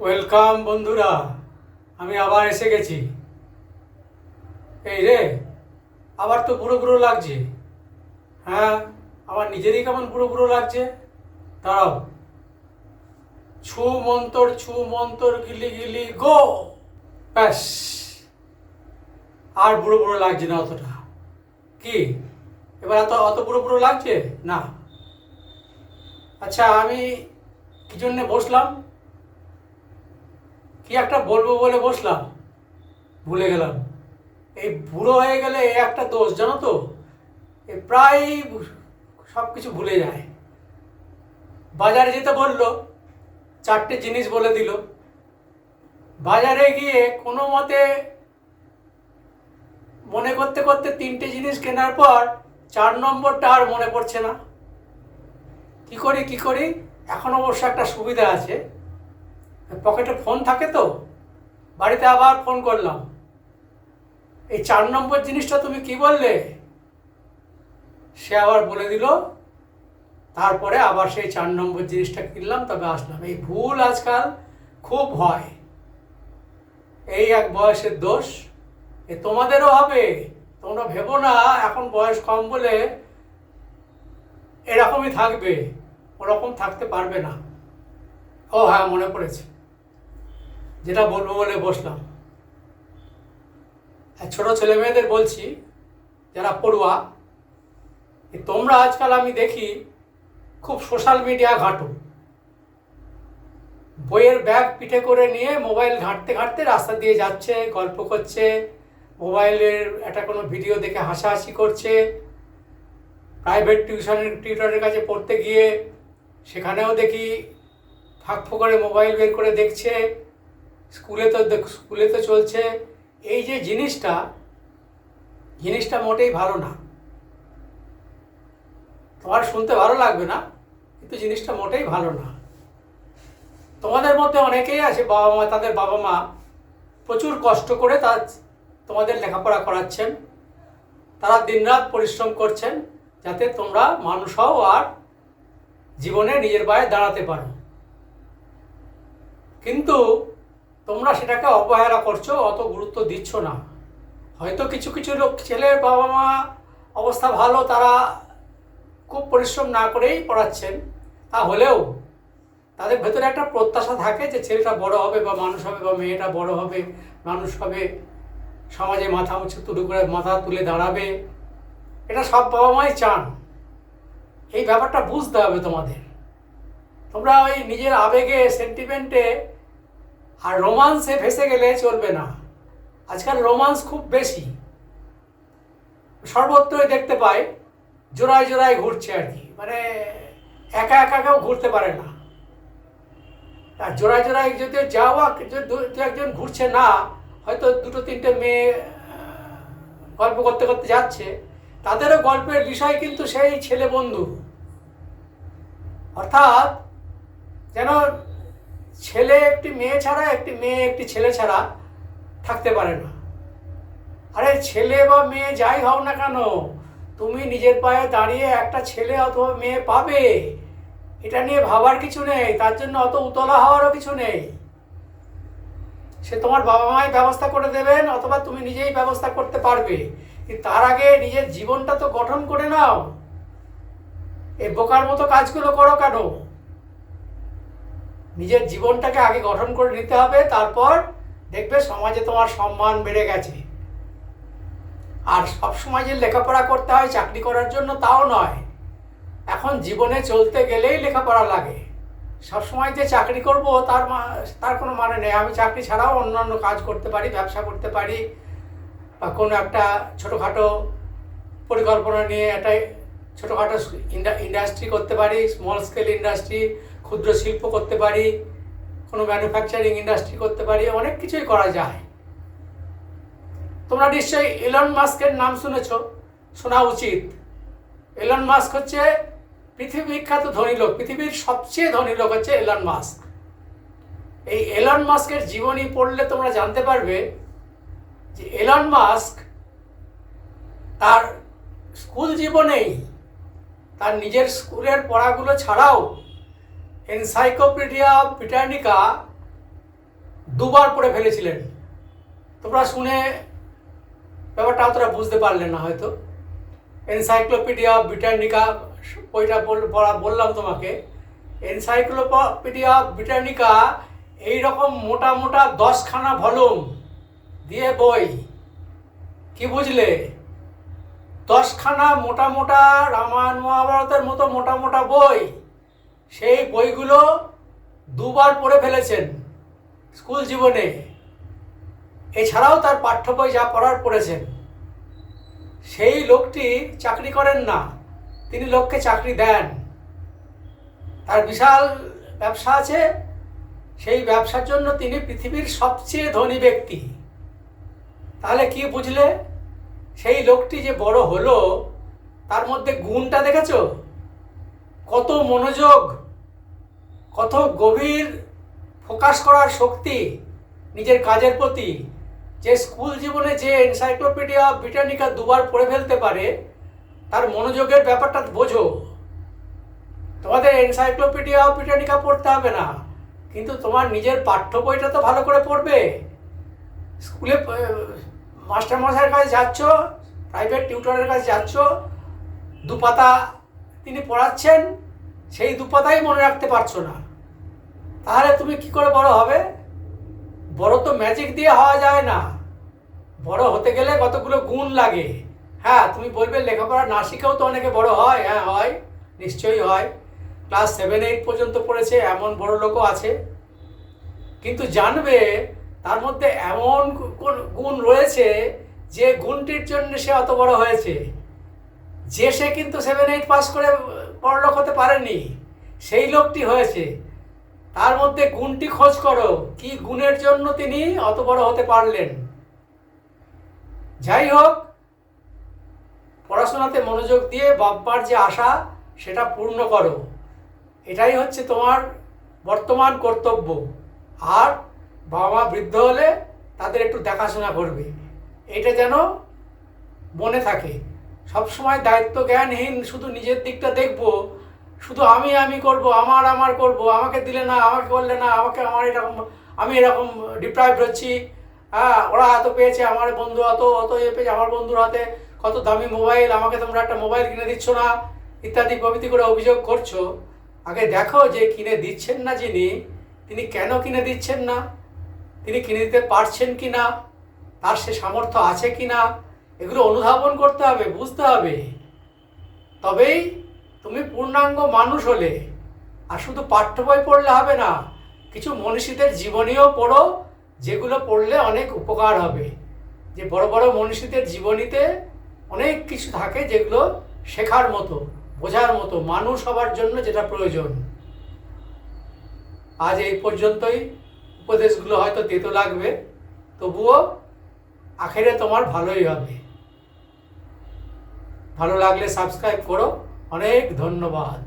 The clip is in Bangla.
ওয়েলকাম বন্ধুরা, আমি আবার এসে গেছি। এই রে, আবার তো বুড়ো বুড়ো লাগছে। হ্যাঁ আমার নিজেরই কেমন বুড়ো বুড়ো লাগছে? দাঁড়াও। ছু মন্তর ছু মন্তর, গিলি গিলি, গো! ব্যাস। আর বুড়ো বুড়ো লাগছে না অতটা। কি? এবার এত, অত বুড়ো বুড়ো লাগছে? না। আচ্ছা আমি কি জন্যে বসলাম? কি একটা বলব বলে বসলাম? ভুলে গেলাম। এই বুড়ো হয়ে গেলে একটা দোষ, জানো তো? এ প্রায় সব কিছু ভুলে যায়। বাজারে যেতে বলল, চারটে জিনিস বলে দিল। বাজারে গিয়ে কোনো মতে মনে করতে করতে তিনটে জিনিস কেনার পর চার নম্বরটা আর মনে পড়ছে না। কি করি কি করি? এখন অবশ্য একটা সুবিধা আছে। পকেটে ফোন থাকে তো, বাড়িতে আবার ফোন করলাম। এই চার নম্বর জিনিসটা তুমি কি বললে? সে আবার বলে দিল, তারপরে আবার সেই চার নম্বর জিনিসটা কিনলাম, তবে আসলাম। এই ভুল আজকাল খুব হয়। এই এক বয়সের দোষ, এ তোমাদেরও হবে, তোমরা ভেবো না, এখন বয়স কম বলে এরকমই থাকবে, ওরকম থাকতে পারবে না। ও হ্যাঁ মনে পড়েছে। যেটা বলব বলে বসলাম। ছোট ছেলে মেয়েদের বলছি, যারা পড়ুয়া তোমরা আজকাল আমি দেখি খুব সোশ্যাল মিডিয়া ঘাঁটো। বইয়ের ব্যাগ পিঠে করে নিয়ে মোবাইল ঘাঁটতে ঘাঁটতে রাস্তা দিয়ে যাচ্ছে, গল্প করছে, মোবাইলের একটা কোনো ভিডিও দেখে হাসাহাসি করছে, প্রাইভেট টিউশনের টিউটরের কাছে পড়তে গিয়ে সেখানেও দেখি ফাঁক করে মোবাইল বের করে দেখছে। স্কুলে তো স্কুলে তো চলছে। এই যে জিনিসটা জিনিসটা মোটেই ভালো না। তোমার শুনতে ভালো লাগবে না, কিন্তু জিনিসটা মোটেই ভালো না। তোমাদের মধ্যে অনেকেই আছে, বাবা মা, তাদের বাবা মা প্রচুর কষ্ট করে তার তোমাদের লেখাপড়া করাচ্ছেন। তারা দিনরাত পরিশ্রম করছেন যাতে তোমরা মানুষ হও আর জীবনে নিজের পায়ে দাঁড়াতে পারো। কিন্তু তোমরা সেটাকে অবহেলা করছ, অত গুরুত্ব দিচ্ছ না। হয়তো কিছু কিছু লোক ছেলের বাবা মা, অবস্থা ভালো, তারা খুব পরিশ্রম না করেই পড়াচ্ছেন। তা হলেও তাদের ভেতরে একটা প্রত্যাশা থাকে যে ছেলেটা বড় হবে বা মানুষ হবে বা মেয়েটা বড় হবে, মানুষ হবে, সমাজে মাথা উঁচু তুলে করে মাথা তুলে দাঁড়াবে। এটা সব বাবা মাই চান। এই ব্যাপারটা বুঝতে হবে তোমাদের। তোমরা ওই নিজের আবেগে সেন্টিমেন্টে আর রোমান্সে ভেসে গেলে চলবে না। আজকাল রোমান্স খুব বেশি। সর্বত্রই দেখতে পাই, জোড়ায় জোড়ায় ঘুরছে আর কি। মানে একা একা কেউ ঘুরতে পারে না। আর জোড়ায় জোড়ায় যদি যাওয়া দু একজন ঘুরছে না, হয়তো দুটো তিনটে মেয়ে গল্প করতে করতে যাচ্ছে। তাদেরও গল্পের বিষয় কিন্তু সেই ছেলে বন্ধু। অর্থাৎ যেন ছেলে একটি মেয়ে ছাড়া, একটি মেয়ে একটি ছেলে ছাড়া থাকতে পারে না। আরে ছেলে বা মেয়ে যাই হও না কেন, তুমি নিজের পায়ে দাঁড়িয়ে একটা ছেলে অথবা মেয়ে পাবে। এটা নিয়ে ভাবার কিছু নেই, তার জন্য অত উতলা হওয়ারও কিছু নেই। সে তোমার বাবা মাই ব্যবস্থা করে দেবেন অথবা তুমি নিজেই ব্যবস্থা করতে পারবে। তার আগে নিজের জীবনটা তো গঠন করে নাও। এই বোকার মতো কাজগুলো করো কেন? নিজের জীবনটাকে আগে গঠন করে নিতে হবে, তারপর দেখবে সমাজে তোমার সম্মান বেড়ে গেছে। আর সব সময় যে লেখাপড়া করতে হয় চাকরি করার জন্য তাও নয়। এখন জীবনে চলতে গেলেই লেখাপড়া লাগে। সব সময় যে চাকরি করব তার তার কোনো মানে নেই। আমি চাকরি ছাড়াও অন্যান্য কাজ করতে পারি, ব্যবসা করতে পারি, বা কোনো একটা ছোটোখাটো পরিকল্পনা নিয়ে একটা ছোটোখাটো ইন্ডাস্ট্রি করতে পারি স্মল স্কেল ইন্ডাস্ট্রি ক্ষুদ্র শিল্প করতে পারি, কোনো ম্যানুফ্যাকচারিং ইন্ডাস্ট্রি করতে পারি, অনেক কিছুই করা যায়। তোমরা নিশ্চয়ই এলন মাস্কের নাম শুনেছ, শোনা উচিত। এলন মাস্ক হচ্ছে পৃথিবী বিখ্যাত ধনী লোক, পৃথিবীর সবচেয়ে ধনী লোক হচ্ছে এলন মাস্ক এই এলন মাস্কের জীবনী পড়লে তোমরা জানতে পারবে যে এলন মাস্ক তার স্কুল জীবনেই তার নিজের স্কুলের পড়াগুলো ছাড়াও এনসাইক্লোপিডিয়া ব্রিটানিকা দুবার পড়ে ফেলেছিলেন। তোমরা শুনে ব্যাপারটা অতটা বুঝতে পারলে না হয়তো। এনসাইক্লোপিডিয়া ব্রিটানিকা বইটা বললাম তোমাকে। এনসাইক্লোপিডিয়া ব্রিটানিকা এইরকম মোটা মোটা দশখানা ভলুম দিয়ে বই। কি বুঝলে? দশখানা মোটা মোটা রামায়ণ মহাভারতের মতো মোটা মোটা বই। সেই বইগুলো দুবার পড়ে ফেলেছেন স্কুল জীবনে। এছাড়াও তার পাঠ্য বই যা পড়ার পড়েছেন। সেই লোকটি চাকরি করেন না, তিনি লোককে চাকরি দেন। তার বিশাল ব্যবসা আছে, সেই ব্যবসার জন্য তিনি পৃথিবীর সবচেয়ে ধনী ব্যক্তি। তাহলে কি বুঝলে? সেই লোকটি যে বড় হলো, তার মধ্যে গুণটা দেখেছ? কত মনোযোগ, কত গভীর ফোকাস করার শক্তি নিজের কাজের প্রতি। যে স্কুল জীবনে যে এনসাইক্লোপিডিয়া ব্রিটানিকা দুবার পড়ে ফেলতে পারে, তার মনোযোগের ব্যাপারটা বোঝো। তোমাদের এনসাইক্লোপিডিয়া ব্রিটানিকা পড়তে হবে না, কিন্তু তোমার নিজের পাঠ্য বইটা তো ভালো করে পড়বে। স্কুলে মাস্টারমশাইয়ের কাছে যাচ্ছ, প্রাইভেট টিউটরের কাছে যাচ্ছ দু পাতা তিনি পড়াচ্ছেন, সেই দু পাতাই মনে রাখতে পারছ না। তাহলে তুমি কি করে বড় হবে? বড় তো ম্যাজিক দিয়ে হওয়া যায় না। বড় হতে গেলে কতগুলো গুণ লাগে। হ্যাঁ তুমি বলবে লেখাপড়া না শিখেও তো অনেকে বড় হয়। হ্যাঁ হয়, নিশ্চয়ই হয়। ক্লাস সেভেন এইট পর্যন্ত পড়েছে, এমন বড় লোকও আছে। কিন্তু জানবে তার মধ্যে এমন গুণ রয়েছে যে গুণটির জন্য সে অত বড় হয়েছে। যে সে কিন্তু সেভেন এইট পাস করে বড়লোক হতে পারেনি, সেই লোকটি হয়েছে। তার মধ্যে গুণটি খোঁজ করো, কি গুণের জন্য তিনি অত বড় হতে পারলেন। যাই হোক, পড়াশোনাতে মনোযোগ দিয়ে বাপ্পার যে আশা, সেটা পূর্ণ করো। এটাই হচ্ছে তোমার বর্তমান কর্তব্য। আর বাবা মা বৃদ্ধ হলে তাদের একটু দেখাশোনা করবে। এটা যেন মনে থাকে। সবসময় দায়িত্ব জ্ঞানহীন, শুধু নিজের দিকটা দেখব। শুধু আমি আমি করব, আমার আমার করব, আমাকে দিলে না, আমাকে করলে না, আমাকে, আমার এরকম, আমি এরকম ডিপ্রাইভ হচ্ছি। হ্যাঁ ওরা এত পেয়েছে, আমার বন্ধু অত অত ইয়ে পেয়েছে, আমার বন্ধুর হাতে কত দামি মোবাইল, আমাকে তোমরা একটা মোবাইল কিনে দিচ্ছ না? ইত্যাদি প্রভৃতি করে অভিযোগ করছ। আগে দেখো যে কিনে দিচ্ছেন না যিনি, তিনি কেন কিনে দিচ্ছেন না? তিনি কিনে দিতে পারছেন কি না তার সে সামর্থ্য আছে কি না এগুলো অনুধাবন করতে হবে, বুঝতে হবে। তবেই তুমি পূর্ণাঙ্গ মানুষ হলে, আর শুধু পাঠ্য বই পড়লে হবে না, কিছু মনীষীদের জীবনীও পড়ো, যেগুলো পড়লে অনেক উপকার হবে। যে বড় বড় মনীষীদের জীবনীতে অনেক কিছু থাকে যেগুলো শেখার মতো, বোঝার মতো, মানুষ হবার জন্য যেটা প্রয়োজন। আজ এই পর্যন্তই। উপদেশগুলো হয়তো তেতো লাগবে, তবুও আখেরে তোমার ভালোই হবে। ভালো লাগলে সাবস্ক্রাইব করো। অনেক ধন্যবাদ।